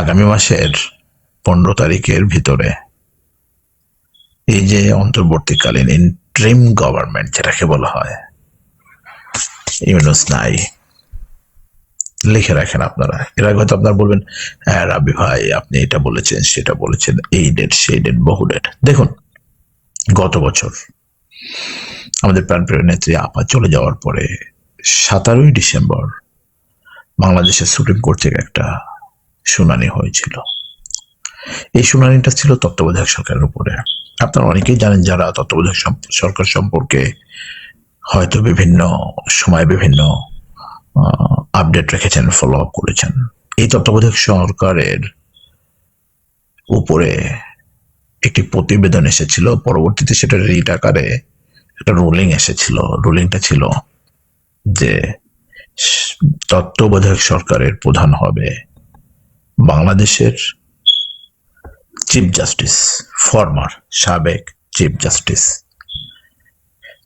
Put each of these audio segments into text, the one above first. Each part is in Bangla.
আগামী মাসের পনেরো তারিখের ভিতরে এই যে অন্তর্বর্তীকালীন ইন্ট্রিম গভর্নমেন্ট যেটাকে বলা হয়, ইউনুস নাই, লিখে রাখেন আপনারা। এর আগে হয়তো আপনারা বলবেন হ্যাঁ রাবি ভাই, আপনি এটা বলেছেন, সেটা বলেছেন, এই ডেট সেই ডেট বহু ডেট দেখুন, গত বছর আমাদের প্রাণপ্রিয় নেত্রী আপা চলে যাওয়ার পরে, সতেরোই ডিসেম্বর বাংলাদেশের সুপ্রিম কোর্ট থেকে একটা শুনানি হয়েছিল। এই শুনানিটা ছিল তত্ত্বাবধায়ক সরকারের উপরে। আপনারা অনেকেই জানেন যারা তত্ত্বাবধায়ক সরকার সম্পর্কে হয়তো বিভিন্ন সময় বিভিন্ন আপডেট রেখেছেন ফলো আপ করেছেন। এই তত্ত্বাবধায়ক সরকারের উপরে একটি প্রতিবেদন এসেছিল। পরবর্তীতে সেটা রিট আকারে একটা রুলিং এসেছিল। রুলিংটা ছিল যে তত্ত্বাবধায়ক সরকারের প্রধান হবে বাংলাদেশের চিফ জাস্টিস ফরমার সাবেক চিফ জাস্টিস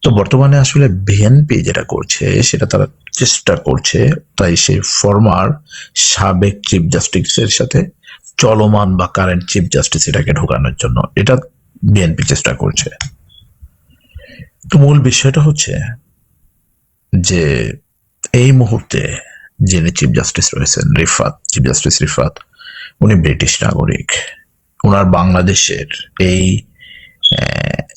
তো বর্তমানে আসলে বিএনপি যেটা করছে, সেটা তারা চেষ্টা করছে, তাই সেই ফরমার সাবেক চিফ জাস্টিসের সাথে চলমান বা কারেন্ট চিফ জাস্টিস এটাকে ঢোকানোর জন্য। এটা বিএনপি চেষ্টা করছে। তো মূল বিষয়টা হচ্ছে যে এই মুহূর্তে যিনি চিফ জাস্টিস রয়েছেন, রিফাত চিফ জাস্টিস রিফাত উনি ব্রিটিশ নাগরিক। ওনার বাংলাদেশের এই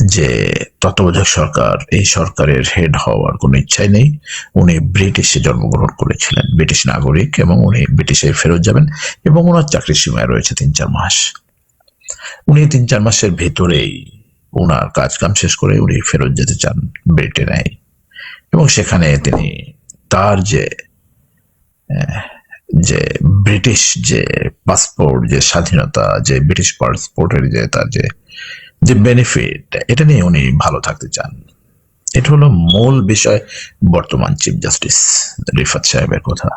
যে তত্ত্বাবধায়ক সরকার, এই সরকারের হেড হওয়ার কোনো ইচ্ছাই নেই। উনি ব্রিটিশে জন্মগ্রহণ করেছিলেন, ব্রিটিশ নাগরিক এবং উনি ব্রিটিশে ফেরত যাবেন এবং ওনার চাকরির সীমায় রয়েছে তিন চার মাস। উনি তিন চার মাসের ভেতরেই ওনার কাজ কাম শেষ করে উনি ফেরত যেতে চান ব্রিটেনে। এবং সেখানে তিনি তার যে যে ব্রিটিশ যে পাসপোর্ট যে স্বাধীনতা, যে ব্রিটিশ পাসপোর্টের যে তার যে যে বেনিফিট এটা নিয়ে উনি ভালো থাকতে চান। এটা হলো মূল বিষয় বর্তমান চিফ জাস্টিস রিফাত সাহেবের কথা।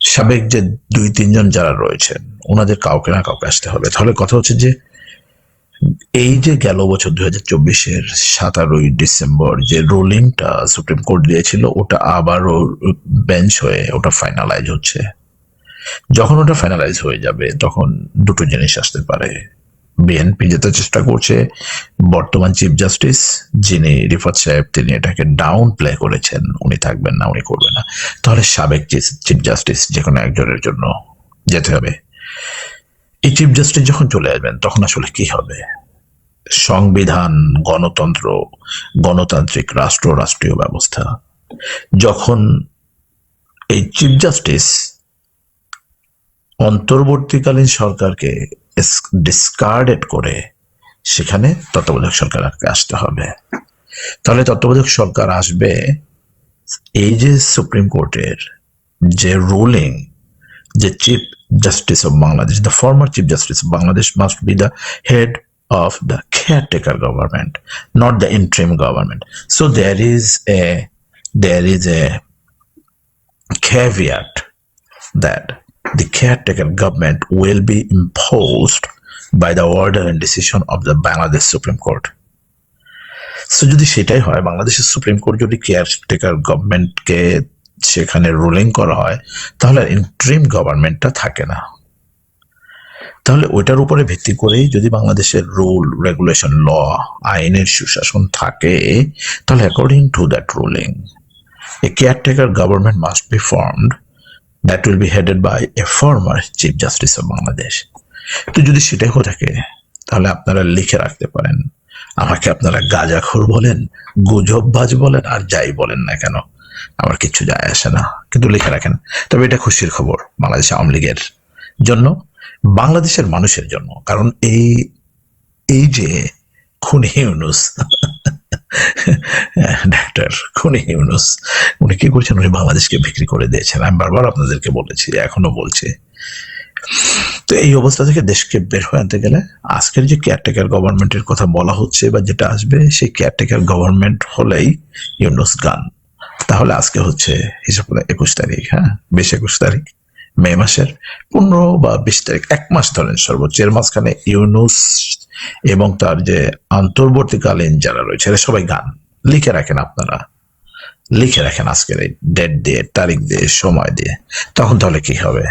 সাবেক যে দুই তিনজন যারা রয়েছেন ওনাদের কাউকে না কাউকে আসতে হবে। তাহলে কথা হচ্ছে যে এই যে গেল বছর দুই হাজার চব্বিশের সতেরোই ডিসেম্বর যে রুলিংটা সুপ্রিম কোর্ট দিয়েছিল, ওটা আবারও বেঞ্চ হয়ে ওটা ফাইনালাইজ হচ্ছে। যখন ওটা ফাইনালাইজ হয়ে যাবে, তখন দুটো জিনিস আসতে পারে। বিএনপি যেতে চেষ্টা করছে, বর্তমান চিফ জাস্টিস যিনি রিফাত সাহেব, তিনি এটাকে ডাউন প্লে করেছেন। উনি থাকবেন না, উনি করবেন না। তাহলে সাবেক চিফ জাস্টিস যে কোনো একজনের জন্য যেতে হবে। এই চিফ জাস্টিস যখন চলে আসবেন, তখন আসলে কি হবে? সংবিধান, গণতন্ত্র, গণতান্ত্রিক রাষ্ট্র, রাষ্ট্রীয় ব্যবস্থা। যখন এই চিফ জাস্টিস অন্তর্বর্তীকালীন সরকারকে ডিসকার্ডেড করে, সেখানে তত্ত্বাবধায়ক সরকারকে আসতে হবে। তাহলে তত্ত্বাবধায়ক সরকার আসবে, এই যে সুপ্রিম কোর্টের যে রুলিং যে chief justice of Bangladesh. The former Chief Justice of Bangladesh must be the head of the caretaker government, not the interim government. So there is a there is a caveat that the caretaker government will be imposed by the order and decision of the Bangladesh Supreme Court. So যদি সেটাই হয় বাংলাদেশের সুপ্রিম কোর্ট যদি কেয়ারটেকার গভর্নমেন্টকে সেখানে রুলিং করা হয়, তাহলে ইন্ট্রিম গভর্নমেন্টটা থাকে না। তাহলে ওইটার উপরে ভিত্তি করেই যদি বাংলাদেশের রুল রেগুলেশন ল আইনের সুশাসন থাকে, তাহলে according to that ruling a caretaker government must be formed that will be headed by a former chief justice of Bangladesh তো যদি সেটাই হয়ে থাকে, তাহলে আপনারা লিখে রাখতে পারেন। আমাকে আপনারা গাজাখোর বলেন, গুজববাজ বলেন, আর যাই বলেন না কেন। আমার কিচ্ছু যায় আসে না। কিন্তু লিখে রাখেন। তবে এটা খুশির খবর বাংলাদেশ আওয়ামী লীগের জন্য, বাংলাদেশের মানুষের জন্য। কারণ এই এই যে খুনি ইউনুস, ডাক্তার খুনি ইউনুস, উনি কি করছেন? উনি বাংলাদেশকে বিক্রি করে দিয়েছেন। আমি বারবার আপনাদেরকে বলেছি, এখনও বলছি। তো এই অবস্থা থেকে দেশকে বের হয়ে আনতে গেলে আজকের যে কেয়ারটেকার গভর্নমেন্টের কথা বলা হচ্ছে বা যেটা আসবে, সেই কেয়ারটেকার গভর্নমেন্ট হলেই ইউনুস গান। তাহলে আজকে হচ্ছে হিসাব করে একুশ তারিখ হ্যাঁ? বিশ একুশ তারিখ, মে মাসের পনেরো বা বিশ তারিখ, এক মাস ধরেন সর্বোচ্চ। এর মাঝখানে ইউনুস এবং তার যে অন্তর্বর্তীকালীন যারা রয়েছে, এরা সবাই গান। লিখে রাখেন আপনারা। লিখে রাখেন আজকের এই ডেট দিয়ে, তারিখ দিয়ে, সময় দিয়ে। তখন তাহলে কি হবে?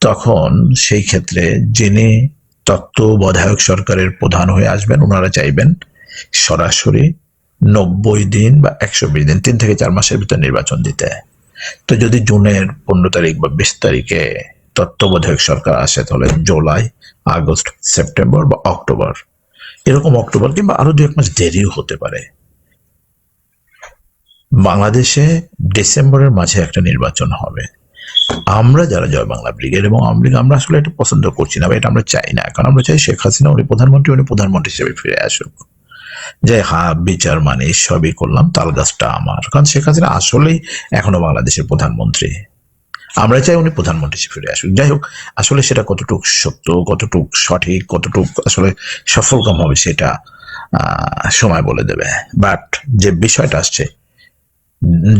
তখন সেই ক্ষেত্রে যিনি তত্ত্বাবধায়ক সরকারের প্রধান হয়ে আসবেন, ওনারা চাইবেন সরাসরি নব্বই দিন বা একশো বিশ দিন, তিন থেকে চার মাসের ভিতর নির্বাচন দিতে। তো যদি জুনের পনেরো তারিখ বা বিশ তারিখে তত্ত্বাবধায়ক সরকার আসে, তাহলে জুলাই, আগস্ট, সেপ্টেম্বর বা অক্টোবর। এরকম অক্টোবর কিংবা আরও দু এক মাস দেরিও হতে পারে। বাংলাদেশে ডিসেম্বরের মাঝে একটা নির্বাচন হবে। আমরা যারা জয় বাংলা ব্রিগেড এবং আওয়ামী লীগ, আমরা আসলে এটা পছন্দ করছি না বা এটা আমরা চাই না। কারণ আমরা চাই শেখ হাসিনা, উনি প্রধানমন্ত্রী উনি প্রধানমন্ত্রী হিসেবে ফিরে আসুক। যে, হা, বিচার মানে সবই করলাম তালগাছটা আমার। কারণ শেখ হাসিনা আসলেই এখনও বাংলাদেশের প্রধানমন্ত্রী। আমরা চাই উনি প্রধানমন্ত্রী ফিরে আসুক। যাই হোক, আসলে সেটা কতটুকু সত্য, কতটুক সঠিক, কতটুক আসলে সফলকাম হবে সেটা সময় বলে দেবে। বাট যে বিষয়টা আসছে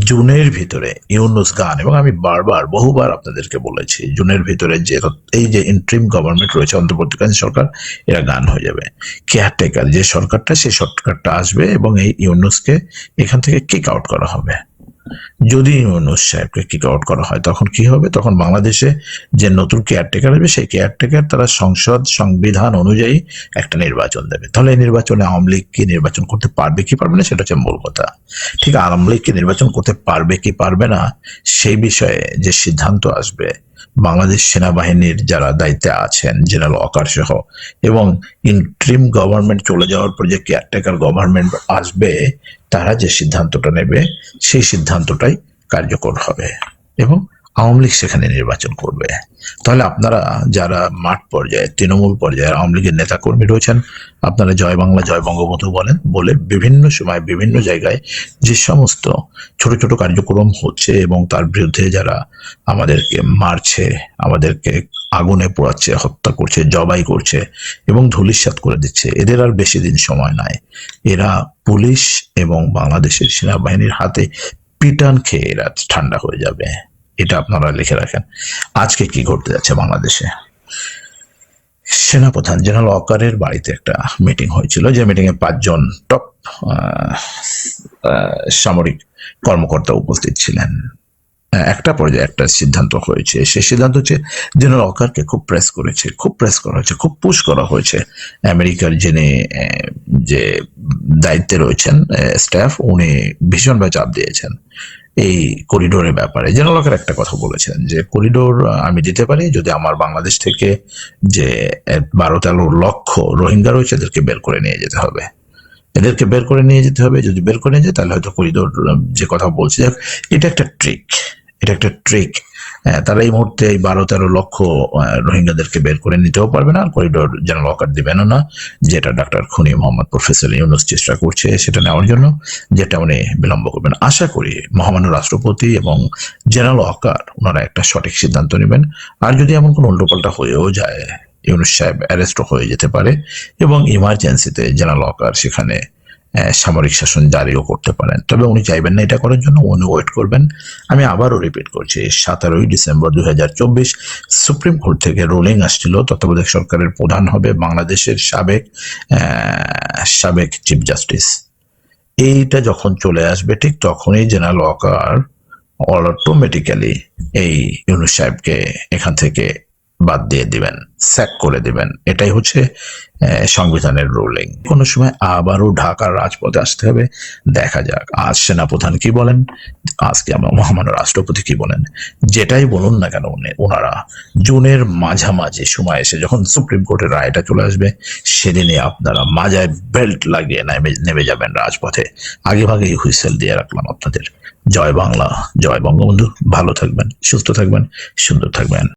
জুনের ভিতরে ইউনুস গান, এবং আমি বারবার, বহুবার আপনাদেরকে বলেছি, জুনের ভিতরে যে এই যে ইন্ট্রিম গভর্নমেন্ট রয়েছে, অন্তর্বর্তীকালীন সরকার, এরা গান হয়ে যাবে। কেয়ারটেকার যে সরকারটা, সেই সরকারটা আসবে, এবং এই ইউনুসকে এখান থেকে কিক আউট করা হবে। যদি ইউনুস সাহেবকে কিক আউট করা হয়, তখন কি হবে? তখন বাংলাদেশে যে নতুন কেয়ারটেকার হবে সেই কেয়ারটেকার তারা সংসদ সংবিধান অনুযায়ী একটা নির্বাচন দেবে। তাহলে এই নির্বাচনে আওয়ামী লীগ কি নির্বাচন করতে পারবে, কি পারবে না, সেটা হচ্ছে মূল কথা। ঠিক আওয়ামী লীগ কি নির্বাচন করতে পারবে, কি পারবে না, সেই বিষয়ে যে সিদ্ধান্ত আসবে বাংলাদেশ সেনাবাহিনীর যারা দায়িত্বে আছেন জেনারেল অকার সহ, এবং ইন্ট্রিম গভর্নমেন্ট চলে যাওয়ার পর যে কেয়ারটেকার গভর্নমেন্ট আসবে, তারা যে সিদ্ধান্তটা নেবে, সেই সিদ্ধান্তটাই কার্যকর হবে। এবং আওয়ামী লীগ সেখানে নির্বাচন করবে। তাহলে আপনারা যারা মাঠ পর্যায়ে, তৃণমূল পর্যায়ে আওয়ামী লীগের নেতাকর্মী রয়েছেন, আপনারা জয় বাংলা, জয় বঙ্গবন্ধু বলেন, বলে বিভিন্ন সময় বিভিন্ন জায়গায় যে সমস্ত ছোট ছোট কার্যক্রম হচ্ছে এবং তার বিরুদ্ধে যারা আমাদেরকে মারছে, আমাদেরকে আগুনে পোড়াচ্ছে, হত্যা করছে, জবাই করছে এবং ধূলিসাৎ করে দিচ্ছে, এদের আর বেশি দিন সময় নাই। এরা পুলিশ এবং বাংলাদেশের সেনাবাহিনীর হাতে পিটান খেয়ে এরা ঠান্ডা হয়ে যাবে। এটা আপনারা লিখে রাখেন। আজকে কি ঘটতে যাচ্ছে বাংলাদেশে? সেনাপ্রধান জেনারেল অকারের বাড়িতে একটা মিটিং হয়েছিল, যে মিটিং এ পাঁচজন টপ সামরিক কর্মকর্তা উপস্থিত ছিলেন। একটা পর্যায়ে একটা সিদ্ধান্ত হয়েছে। সে সিদ্ধান্ত হচ্ছে জেনারেল অকারকে খুব প্রেস করেছে, খুব প্রেস করা হয়েছে, খুব পুশ করা হয়েছে। আমেরিকার যিনি যে দায়িত্বে রয়েছেন স্টাফ, উনি ভীষণভাবে চাপ দিয়েছেন। এই করিডোরের ব্যাপারে। জেনারেল একটা কথা বলেছেন যে, করিডোর আমি দিতে পারি যদি আমার বাংলাদেশ থেকে যে বারো তেরো লক্ষ রোহিঙ্গা রয়েছে এদেরকে বের করে নিয়ে যেতে হবে। এদেরকে বের করে নিয়ে যেতে হবে। যদি বের করে নিয়ে যায় তাহলে হয়তো করিডোর যে কথা বলছি এটা একটা ট্রিক। এটা একটা ট্রিক তারা এই মুহূর্তে এই বারো তেরো লক্ষ রোহিঙ্গাদেরকে বের করে নিতেও পারবে না। করিডোর জেনারেল ওয়াকার দিবেনও না, যেটা ডাক্তার খুনি মোহাম্মদ প্রফেসর ইউনুস চেষ্টা করছে সেটা নেওয়ার জন্য, যেটা উনি বিলম্ব করবেন। আশা করি মহামান্য রাষ্ট্রপতি এবং জেনারেল ওয়াকার ওনারা একটা সঠিক সিদ্ধান্ত নেবেন। আর যদি এমন কোনো উল্টোপাল্টা হয়েও যায়, ইউনুস সাহেব অ্যারেস্ট হয়ে যেতে পারে এবং ইমার্জেন্সিতে জেনারেল ওয়াকার সেখানে সামরিক শাসন জারিও করতে পারেন। তবে উনি চাইবেন না এটা করার জন্য, উনি ওয়েট করবেন। আমি আবারও রিপিট করছি, সতেরোই ডিসেম্বর দু হাজার চব্বিশ সুপ্রিম কোর্ট থেকে রুলিং আসছিল, তত্ত্বাবধায়ক সরকারের প্রধান হবে বাংলাদেশের সাবেক সাবেক চিফ জাস্টিস এইটা যখন চলে আসবে, ঠিক তখনই জেনারেল ওয়াকার অটোমেটিক্যালি এই ইউনুস সাহেবকে এখান থেকে বাদ দিয়ে দিবেন স্যাক করে দিবেন। এটাই হচ্ছে সংবিধানের রুলিং কোনো সময় আবারও ঢাকার রাজপথে আসতে হবে, দেখা যাক। আজ সেনাপ্রধান কি বলেন? আজকে আমার মহামান্য রাষ্ট্রপতি কি বলেন? যেটাই বলুন না কেন, উনি ওনারা জুনের মাঝামাঝি সময় এসে যখন সুপ্রিম কোর্টের রায়টা চলে আসবে সেদিনে আপনারা মাজায় বেল্ট লাগিয়ে নেমে নেমে যাবেন রাজপথে। আগে ভাগেই হুইসেল দিয়ে রাখলাম আপনাদের। জয় বাংলা, জয় বঙ্গবন্ধু। ভালো থাকবেন, সুস্থ থাকবেন, সুন্দর থাকবেন।